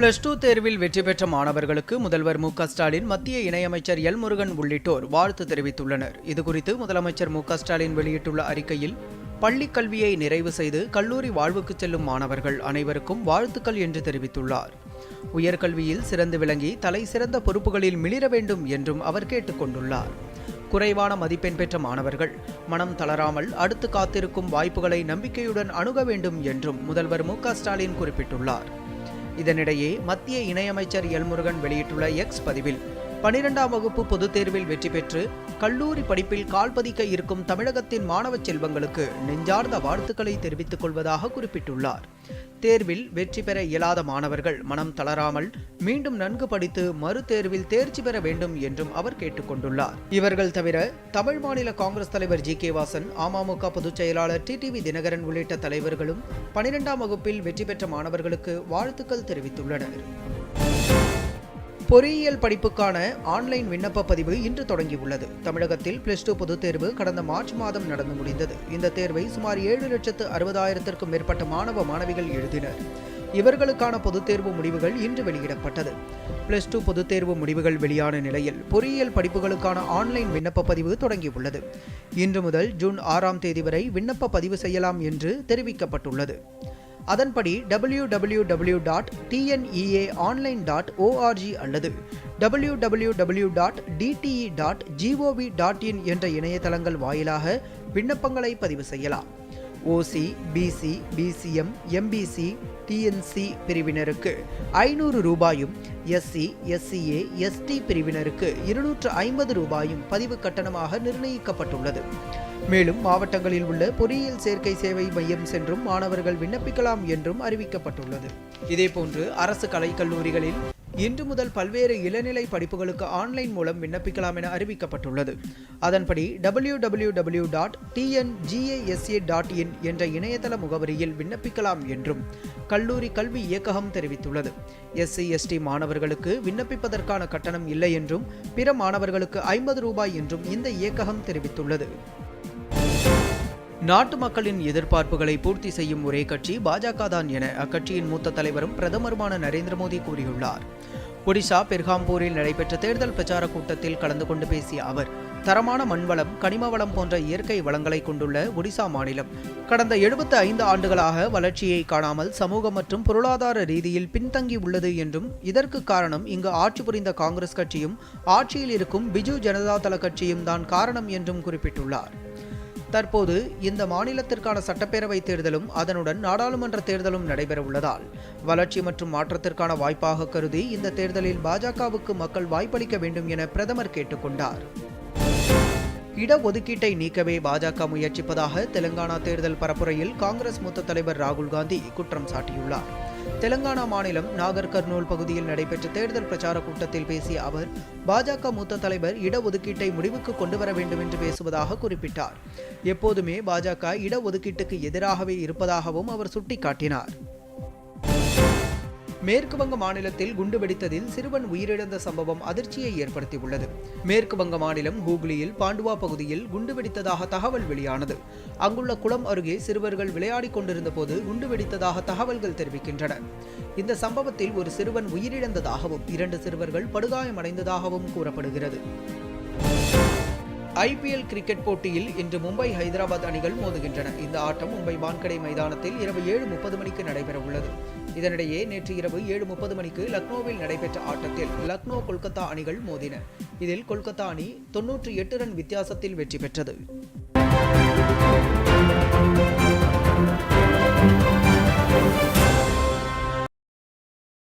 Plus two தேர்வில் வெற்றி பெற்ற மாணவர்களுக்கு முதல்வர் மு ஸ்டாலின் மத்திய இணையமைச்சர் எல் முருகன் உள்ளிட்டோர் வாழ்த்து தெரிவித்துள்ளனர். இதுகுறித்து முதலமைச்சர் மு ஸ்டாலின் வெளியிட்டுள்ள அறிக்கையில் பள்ளிக் கல்வியை நிறைவு செய்து கல்லூரி வாழ்வுக்கு செல்லும் மாணவர்கள் அனைவருக்கும் வாழ்த்துக்கள் என்று தெரிவித்துள்ளார். உயர்கல்வியில் சிறந்து விளங்கி தலை சிறந்த பொறுப்புகளில் மிளிர வேண்டும் என்றும் அவர் கேட்டுக்கொண்டுள்ளார் குறைவான மதிப்பெண் பெற்ற மாணவர்கள் மனம் தளராமல் அடுத்து காத்திருக்கும் வாய்ப்புகளை நம்பிக்கையுடன் அணுக வேண்டும் என்றும் முதல்வர் மு ஸ்டாலின் குறிப்பிட்டுள்ளார். இதனிடையே மத்திய இணையமைச்சர் எல்முருகன் வெளியிட்டுள்ள எக்ஸ் பதிவில் பனிரெண்டாம் வகுப்பு பொதுத் தேர்வில் வெற்றி பெற்று கல்லூரி படிப்பில் கால்பதிக்க இருக்கும் தமிழகத்தின் மாணவ செல்வங்களுக்கு நெஞ்சார்ந்த வாழ்த்துக்களை தெரிவித்துக் கொள்வதாக குறிப்பிட்டுள்ளார். தேர்வில் வெற்றி பெற இயலாத மாணவர்கள் மனம் தளராமல் மீண்டும் நன்கு படித்து மறு தேர்வில் தேர்ச்சி பெற வேண்டும் என்றும் அவர் கேட்டுக்கொண்டுள்ளார் இவர்கள் தவிர தமிழ் மாநில காங்கிரஸ் தலைவர் ஜி. கே. வாசன் அமமுக பொதுச் செயலாளர் டிடிவி தினகரன் உள்ளிட்ட தலைவர்களும் பனிரெண்டாம் வகுப்பில் வெற்றி பெற்ற மாணவர்களுக்கு வாழ்த்துக்கள் தெரிவித்துள்ளனர். பொறியியல் படிப்புக்கான ஆன்லைன் விண்ணப்ப பதிவு இன்று தொடங்கியுள்ளது. தமிழகத்தில் பிளஸ் டூ பொதுத் தேர்வு கடந்த மார்ச் மாதம் நடந்து முடிந்தது. இந்த தேர்வை சுமார் ஏழு லட்சத்து அறுபதாயிரத்திற்கும் மேற்பட்ட மாணவ மாணவிகள் எழுதினர். இவர்களுக்கான பொதுத் தேர்வு முடிவுகள் இன்று வெளியிடப்பட்டது. பிளஸ் டூ பொதுத் தேர்வு முடிவுகள் வெளியான நிலையில் பொறியியல் படிப்புகளுக்கான ஆன்லைன் விண்ணப்ப பதிவு தொடங்கியுள்ளது. இன்று முதல் ஜூன் ஆறாம் தேதி வரை விண்ணப்ப பதிவு செய்யலாம் என்று தெரிவிக்கப்பட்டுள்ளது. அதன்படி W W W dot TNEA online dot ORG அல்லது W W W dot DTE dot GOV dot in என்ற இணையதளங்கள் வாயிலாக விண்ணப்பங்களை பதிவு செய்யலாம் OC BC BCM MBC DNC பிரிவினருக்கு ஐநூறு ரூபாயும் எஸ்சி எஸ்சிஏ எஸ்டி பிரிவினருக்கு இருநூற்று ஐம்பது ரூபாயும் பதிவு கட்டணமாக நிர்ணயிக்கப்பட்டுள்ளது. மேலும் மாவட்டங்களில் உள்ள பொறியியல் சேர்க்கை சேவை மையம் சென்றும் மாணவர்கள் விண்ணப்பிக்கலாம் என்றும் அறிவிக்கப்பட்டுள்ளது. இதேபோன்று அரசு கலைக்கல்லூரிகளில் இன்று முதல் பல்வேறு இளநிலை படிப்புகளுக்கு ஆன்லைன் மூலம் விண்ணப்பிக்கலாம் என அறிவிக்கப்பட்டுள்ளது. அதன்படி W W W dot TNGASA dot in என்ற இணையதள முகவரியில் விண்ணப்பிக்கலாம் என்றும் கல்லூரி கல்வி இயக்ககம் தெரிவித்துள்ளது. எஸ்சி எஸ்டி மாணவர்களுக்கு விண்ணப்பிப்பதற்கான கட்டணம் இல்லை என்றும் பிற மாணவர்களுக்கு ஐம்பது ரூபாய் என்றும் இந்த இயக்ககம் தெரிவித்துள்ளது. நாட்டு மக்களின் எதிர்பார்ப்புகளை பூர்த்தி செய்யும் ஒரே கட்சி பாஜக தான் என அக்கட்சியின் மூத்த தலைவரும் பிரதமருமான நரேந்திர மோடி கூறியுள்ளார். ஒடிஷா பெர்ஹாம்பூரில் நடைபெற்ற தேர்தல் பிரச்சார கூட்டத்தில் கலந்து கொண்டு பேசிய அவர் தரமான மண்வளம் கனிம வளம் போன்ற இயற்கை வளங்களை கொண்டுள்ள ஒடிசா மாநிலம் கடந்த எழுபத்து ஐந்து ஆண்டுகளாக வளர்ச்சியை காணாமல் சமூக மற்றும் பொருளாதார ரீதியில் பின்தங்கி உள்ளது என்றும் இதற்கு காரணம் இங்கு ஆட்சி புரிந்த காங்கிரஸ் கட்சியும் ஆட்சியில் இருக்கும் பிஜு ஜனதா தள கட்சியும் தான் காரணம் என்றும் குறிப்பிட்டுள்ளார். தற்போது இந்த மாநிலத்திற்கான சட்டப்பேரவை தேர்தலும் அதனுடன் நாடாளுமன்ற தேர்தலும் நடைபெற உள்ளதால் வளர்ச்சி மற்றும் மாற்றத்திற்கான வாய்ப்பாக கருதி இந்த தேர்தலில் பாஜகவுக்கு மக்கள் வாய்ப்பளிக்க வேண்டும் என பிரதமர் கேட்டுக்கொண்டார். இடஒதுக்கீட்டை நீக்கவே பாஜக முயற்சிப்பதாக தெலுங்கானா தேர்தல் பரப்புரையில் காங்கிரஸ் மூத்த தலைவர் ராகுல் காந்தி குற்றம் சாட்டியுள்ளார். தெலங்கானா மாநிலம் நாகர் கர்னூல் பகுதியில் நடைபெற்ற தேர்தல் பிரச்சார கூட்டத்தில் பேசிய அவர் பாஜக மூத்த தலைவர் இடஒதுக்கீட்டை முடிவுக்கு கொண்டு வர வேண்டும் என்று பேசுவதாக குறிப்பிட்டார். எப்போதுமே பாஜக இடஒதுக்கீட்டுக்கு எதிராகவே இருப்பதாகவும் அவர் சுட்டிக்காட்டினார். மேற்கு வங்க மாநிலத்தில் குண்டு வெடித்ததில் சிறுவன் உயிரிழந்த சம்பவம் அதிர்ச்சியை ஏற்படுத்தியுள்ளது. மேற்கு வங்க மாநிலம் ஹூக்ளியில் பாண்டுவா பகுதியில் குண்டு வெடித்ததாக தகவல் வெளியானது. அங்குள்ள குளம் அருகே சிறுவர்கள் விளையாடிக் கொண்டிருந்த போது குண்டு வெடித்ததாக தகவல்கள் தெரிவிக்கின்றன. இந்த சம்பவத்தில் ஒரு சிறுவன் உயிரிழந்ததாகவும் இரண்டு சிறுவர்கள் படுகாயமடைந்ததாகவும் கூறப்படுகிறது. ஐபிஎல் கிரிக்கெட் போட்டியில் இன்று மும்பை ஹைதராபாத் அணிகள் மோதுகின்றன. இந்த ஆட்டம் மும்பை வான்கடை மைதானத்தில் இரவு ஏழு முப்பது மணிக்கு நடைபெற உள்ளது இதனிடையே நேற்று இரவு ஏழு முப்பது மணிக்கு லக்னோவில் நடைபெற்ற ஆட்டத்தில் லக்னோ கொல்கத்தா அணிகள் மோதின. இதில் கொல்கத்தா அணி தொன்னூற்றி எட்டு ரன் வித்தியாசத்தில் வெற்றி பெற்றது.